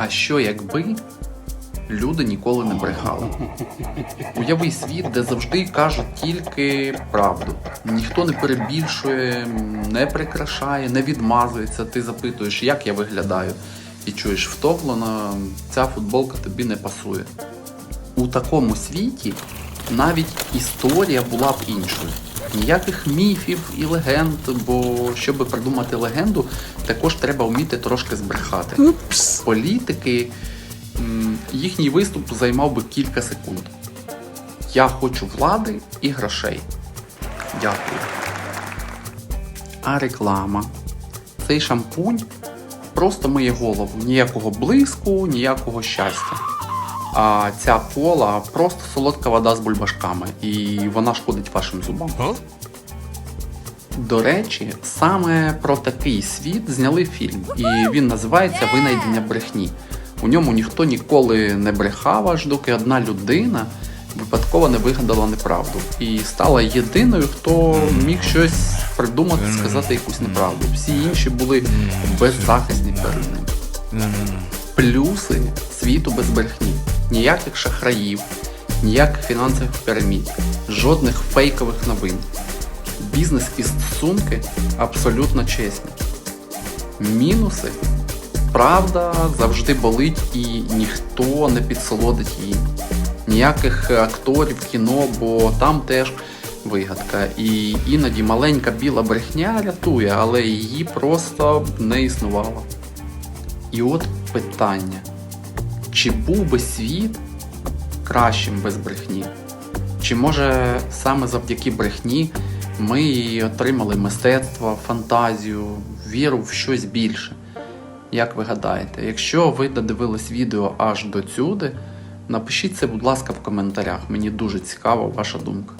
А що якби люди ніколи не брехали? Уяви світ, де завжди кажуть тільки правду. Ніхто не перебільшує, не прикрашає, не відмазується. Ти запитуєш, як я виглядаю, і чуєш втоплена, ця футболка тобі не пасує. У такому світі навіть історія була б іншою. Ніяких міфів і легенд, бо щоб придумати легенду, також треба вміти трошки збрехати. Упс. Політики, їхній виступ займав би кілька секунд. Я хочу влади і грошей. Дякую. А реклама. Цей шампунь просто миє голову. Ніякого блиску, ніякого щастя. А ця кола просто солодка вода з бульбашками, і вона шкодить вашим зубам. А? До речі, саме про такий світ зняли фільм, і він називається Винайдення брехні. У ньому ніхто ніколи не брехав, аж доки одна людина випадково не вигадала неправду і стала єдиною, хто міг щось придумати, сказати якусь неправду. Всі інші були беззахисні перед ним. Плюси світу без брехні. Ніяких шахраїв, ніяких фінансових пірамід, жодних фейкових новин. Бізнес і стосунки абсолютно чесні. Мінуси. Правда завжди болить і ніхто не підсолодить її. Ніяких акторів кіно, бо там теж вигадка. І іноді маленька біла брехня рятує, але її просто не існувало. І от питання: чи був би світ кращим без брехні? Чи може саме завдяки брехні ми отримали мистецтво, фантазію, віру в щось більше? Як ви гадаєте, якщо ви додивились відео аж до сюди, напишіть це, будь ласка, в коментарях. Мені дуже цікава ваша думка.